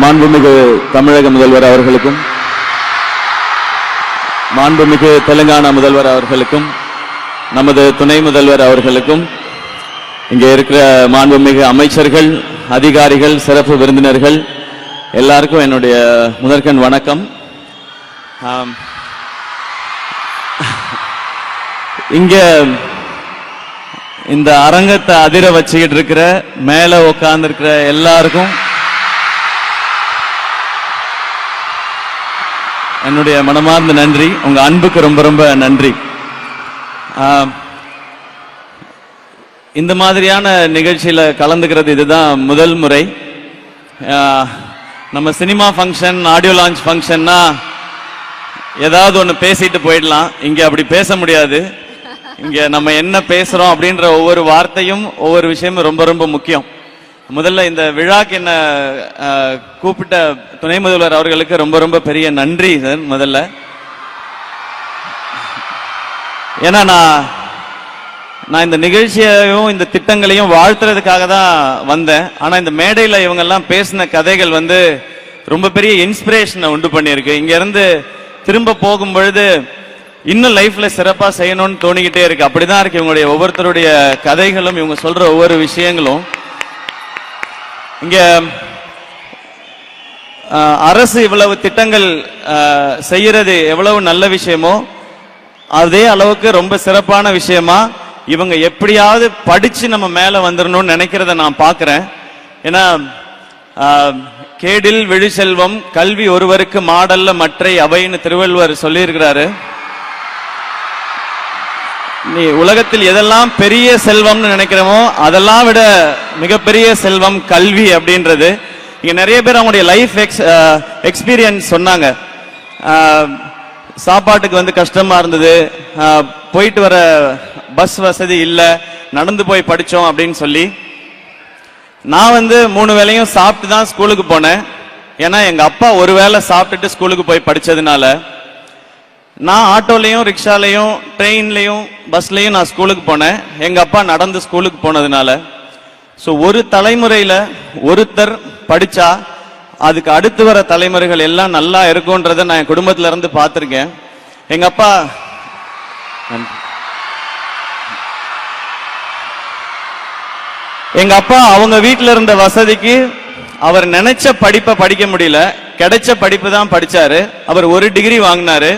மாண்புமிகு தமிழக முதல்வர் அவர்களுக்கும் மாண்புமிகு தெலுங்கானா முதல்வர் அவர்களுக்கும் நமது துணை முதல்வர் அவர்களுக்கும் இங்கே இருக்கிற மாண்புமிகு அமைச்சர்கள் அதிகாரிகள் சிறப்பு விருந்தினர்கள் எல்லாருக்கும் என்னுடைய முதற்கண் வணக்கம். இங்க இந்த அரங்கத்தை அதிர வச்சுக்கிட்டு இருக்கிற மேல உட்கார்ந்து இருக்கிற எல்லாருக்கும் என்னுடைய மனமார்ந்த நன்றி. உங்க அன்புக்கு ரொம்ப ரொம்ப நன்றி. இந்த மாதிரியான நிகழ்ச்சியில் கலந்துக்கிறது இதுதான் முதல் முறை. நம்ம சினிமா ஃபங்க்ஷன் ஆடியோ லான்ச் ஃபங்க்ஷன்னா ஏதாவது ஒன்று பேசிட்டு போயிடலாம். இங்கே அப்படி பேச முடியாது. இங்கே நம்ம என்ன பேசுகிறோம் அப்படின்ற ஒவ்வொரு வார்த்தையும் ஒவ்வொரு விஷயமும் ரொம்ப ரொம்ப முக்கியம். முதல்ல இந்த விழாக்கு என்ன கூப்பிட்ட துணை முதல்வர் அவர்களுக்கு ரொம்ப ரொம்ப பெரிய நன்றி சார் முதல்ல. ஏன்னா நான் நான் இந்த நிகழ்ச்சியையும் இந்த திட்டங்களையும் வாழ்த்துறதுக்காக தான் வந்தேன். ஆனால் இந்த மேடையில் இவங்கெல்லாம் பேசின கதைகள் வந்து ரொம்ப பெரிய இன்ஸ்பிரேஷனை உண்டு பண்ணியிருக்கு. இங்கேருந்து திரும்ப போகும் பொழுது இன்னும் லைஃப்ல சிறப்பாக செய்யணும்னு தோணிக்கிட்டே இருக்கு. அப்படிதான் இருக்கு இவங்களுடைய ஒவ்வொருத்தருடைய கதைகளும் இவங்க சொல்ற ஒவ்வொரு விஷயங்களும். இங்க அரசு இவ்வளவு திட்டங்கள் செய்யறது எவ்வளவு நல்ல விஷயமோ அதே அளவுக்கு ரொம்ப சிறப்பான விஷயமா இவங்க எப்படியாவது படிச்சு நம்ம மேல வந்துடணும்னு நினைக்கிறத நான் பார்க்கிறேன் ஏன்னா கேடில் விழிசெல்வம் கல்வி ஒருவருக்கு மாடல்ல மற்றை அவைன்னு திருவள்ளுவர் சொல்லியிருக்கிறாரு. நீ உலகத்தில் எதெல்லாம் பெரிய செல்வம்னு நினைக்கிறோமோ அதெல்லாம் விட மிகப்பெரிய செல்வம் கல்வி அப்படின்றது. இங்கே நிறைய பேர் அவங்களுடைய லைஃப் எக்ஸ் எக்ஸ்பீரியன்ஸ் சொன்னாங்க. சாப்பாட்டுக்கு வந்து கஷ்டமாக இருந்தது. போயிட்டு வர பஸ் வசதி இல்லை. நடந்து போய் படித்தோம் அப்படின்னு சொல்லி. நான் வந்து மூணு வேளையும் சாப்பிட்டு தான் ஸ்கூலுக்கு போனேன். ஏன்னா எங்கள் அப்பா ஒரு வேளை சாப்பிட்டுட்டு ஸ்கூலுக்கு போய் படித்ததுனால நான் ஆட்டோலையும் ரிக்ஷாலையும் ட்ரெயின்லையும் பஸ்லையும் நான் ஸ்கூலுக்கு போனேன். எங்க அப்பா நடந்து ஸ்கூலுக்கு போனதுனால. ஸோ ஒரு தலைமுறையில ஒருத்தர் படிச்சா அதுக்கு அடுத்து வர தலைமுறைகள் எல்லாம் நல்லா இருக்கும்ன்றத நான் என் குடும்பத்துல இருந்து பார்த்துருக்கேன். எங்க அப்பா எங்கள் எங்க அப்பா அவங்க வீட்டில் இருந்த வசதிக்கு அவர் நினைச்ச படிப்பை படிக்க முடியல. கிடைச்ச படிப்பு தான் படிச்சாரு. அவர் ஒரு டிகிரி வாங்கினாரு.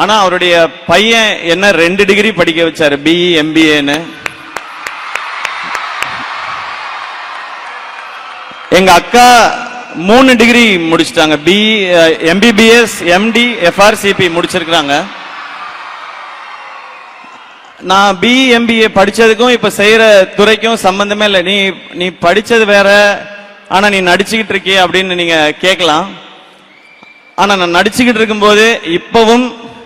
ஆனா அவருடைய பையன் என்ன ரெண்டு டிகிரி படிக்க வச்சாரு பிஇ எம்பிஏன்னு எங்க அக்கா மூணு டிகிரி முடிச்சிட்டாங்க. B MBBS MD uh, FRCP முடிச்சிருக்கிறாங்க. நான் பி எம்பிஏ படிச்சதுக்கும் இப்ப செய்யற துறைக்கும் சம்பந்தமே இல்லை. நீ நீ படிச்சது வேற ஆனா நீ நடிச்சுக்கிட்டு இருக்கியே அப்படின்னு நீங்க கேட்கலாம். ஆனா நான் நடிச்சுக்கிட்டு இருக்கும்போது இப்பவும்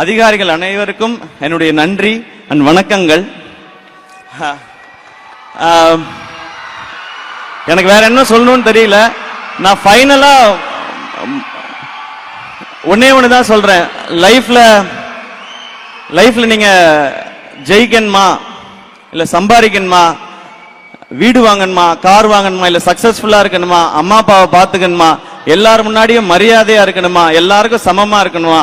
அதிகாரிகள் அனைவருக்கும் என்னுடைய நன்றி அண்ட் வணக்கங்கள். எனக்கு வேற என்ன சொல்லணும்னு தெரியல. நான் ஃபைனலா ஒன்னே ஒன்று தான் சொல்றேன். லைஃப்ல லைஃப்ல நீங்க ஜெயிக்கணுமா? இல்ல சம்பாதிக்கணுமா? வீடு வாங்கணுமா? கார் வாங்கணுமா? இல்ல சக்சஸ்ஃபுல்லா இருக்கணுமா? அம்மா அப்பாவை பாத்துக்கணுமா எல்லாரும் முன்னாடியும் மரியாதையா இருக்கணுமா? எல்லாருக்கும் சமமா இருக்கணுமா?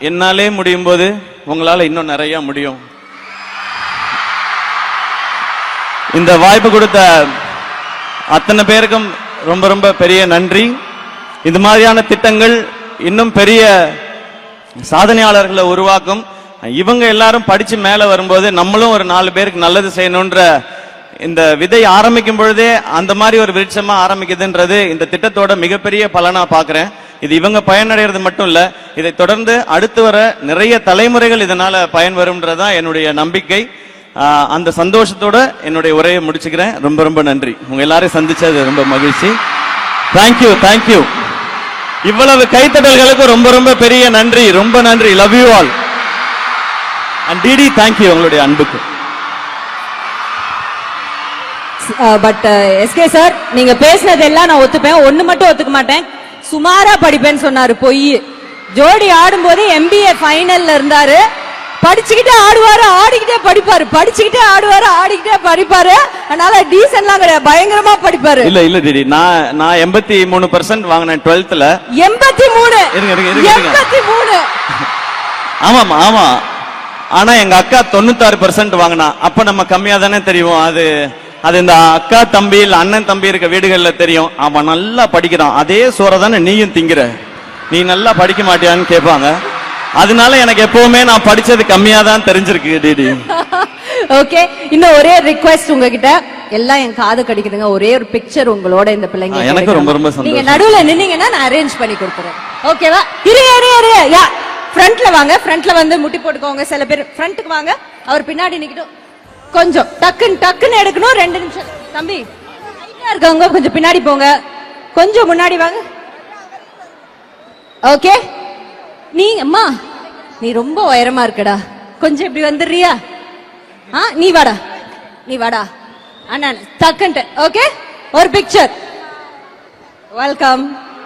என்னாலே முடியும் போது உங்களால இன்னும் நிறைய முடியும். இந்த வாய்ப்பு கொடுத்த அத்தனை பேருக்கும் ரொம்ப ரொம்ப பெரிய நன்றி. இது மாதிரியான திட்டங்கள் இன்னும் பெரிய சாதனையாளர்களை உருவாக்கும். இவங்க எல்லாரும் படிச்சு மேல வரும்போது நம்மளும் ஒரு நாலு பேருக்கு நல்லது செய்யணும்ன்ற இந்த விதை ஆரம்பிக்கும் பொழுதே அந்த மாதிரி ஒரு விருட்சமா ஆரம்பிக்குதுன்றது இந்த திட்டத்தோட மிகப்பெரிய பலனா பாக்குறேன். இது இவங்க பயனடைகிறது மட்டும் இல்லை இதை தொடர்ந்து அடுத்து வர நிறைய தலைமுறைகள் இதனால் பயன் வரும்ன்றதான் என்னுடைய நம்பிக்கை. அந்த சந்தோஷத்தோட என்னுடைய உரையை முடிச்சுக்கிறேன். ரொம்ப ரொம்ப நன்றி. உங்க எல்லாரையும் சந்திச்சது ரொம்ப மகிழ்ச்சி. தேங்க்யூ தேங்க்யூ இவ்வளவு கைத்தட்டல்களுக்கு ரொம்ப ரொம்ப பெரிய நன்றி ரொம்ப நன்றி. Love you all and DD thank you உங்களுடைய அன்புக்கு. பட் எஸ்கே சார் நீங்க பேசினது எல்லாம் நான் ஒத்துப்பேன். ஒண்ணு மட்டும் ஒத்துக்க மாட்டேன். சுமாரா படிப்பேன்னு சொன்னாரு பொய். ஜோடி ஆடும்போது எம்பிஏ ஃபைனல்ல இருந்தாரு. படிச்சுக்கிட்டே ஆடுவாரு ஆடிக்கிட்டே படிப்பாரு. படிச்சுக்கிட்டே ஆடுவாரு ஆடிக்கிட்டே படிப்பாரு. அதனால டீசன்ட்லாம் கிடையாது பயங்கரமா படிப்பாரு. இல்ல இல்ல டிடி நான் நான் எண்பத்தி மூணு பர்சன்ட் வாங்கினேன் டுவெல்த்ல எண்பத்தி மூணு. எண்பத்தி மூணு. ஆமாமா ஆமா ஆனா எங்க அக்கா தொண்ணூத்தாறு பர்சன்ட் வாங்கினா. அப்ப நம்ம கம்மியா தானே தெரியும். அது அது இந்த அக்கா தம்பி இல்ல அண்ணன் தம்பி இருக்க வீடுகள்ல தெரியும். அவன் நல்லா படிக்கிறான். அதே சோறை தானே நீயும் திங்கிற. நீ நல்லா படிக்க மாட்டியான்னு கேட்பாங்க அதனால எனக்கு எப்பவுமே நான் படிச்சது கம்மியா தான் தெரிஞ்சிருக்கு டிடி. ஓகே இன்னும் ஒரே ரிக்வெஸ்ட் உங்ககிட்ட. எல்லாம் என் காது கடிக்குதுங்க. ஒரே ஒரு பிக்சர் உங்களோட இந்த பிள்ளைங்க எனக்கு ரொம்ப ரொம்ப. நீங்க. நடுவுல நின்னீங்கன்னா நான் அரேஞ்ச் பண்ணி கொடுத்துறேன். ஓகேவா இரு இரு இரு. யா ஃப்ரண்ட்ல வாங்க. ஃப்ரண்ட்ல வந்து முட்டி போட்டுக்கோங்க. சில பேர் ஃப்ரண்ட்டுக்கு வாங்க. அவர் பின்னாடி நிக்கட்டும். கொஞ்சம் டக்குன்னு டக்குன்னு எடுக்கணும். ரெண்டு நிமிஷம். தம்பி இருக்கவங்க கொஞ்சம் பின்னாடி போங்க. கொஞ்சம் முன்னாடி வாங்க. ஓகே? நீ அம்மா நீ ரொம்ப உயரமா இருக்கடா. கொஞ்சம் இப்படி வந்துடுறியா? ஆ நீ வாடா. நீ வாடா. அண்ணா டக்குன்ட்டு. ஓகே? ஒரு பிக்சர் வெல்கம்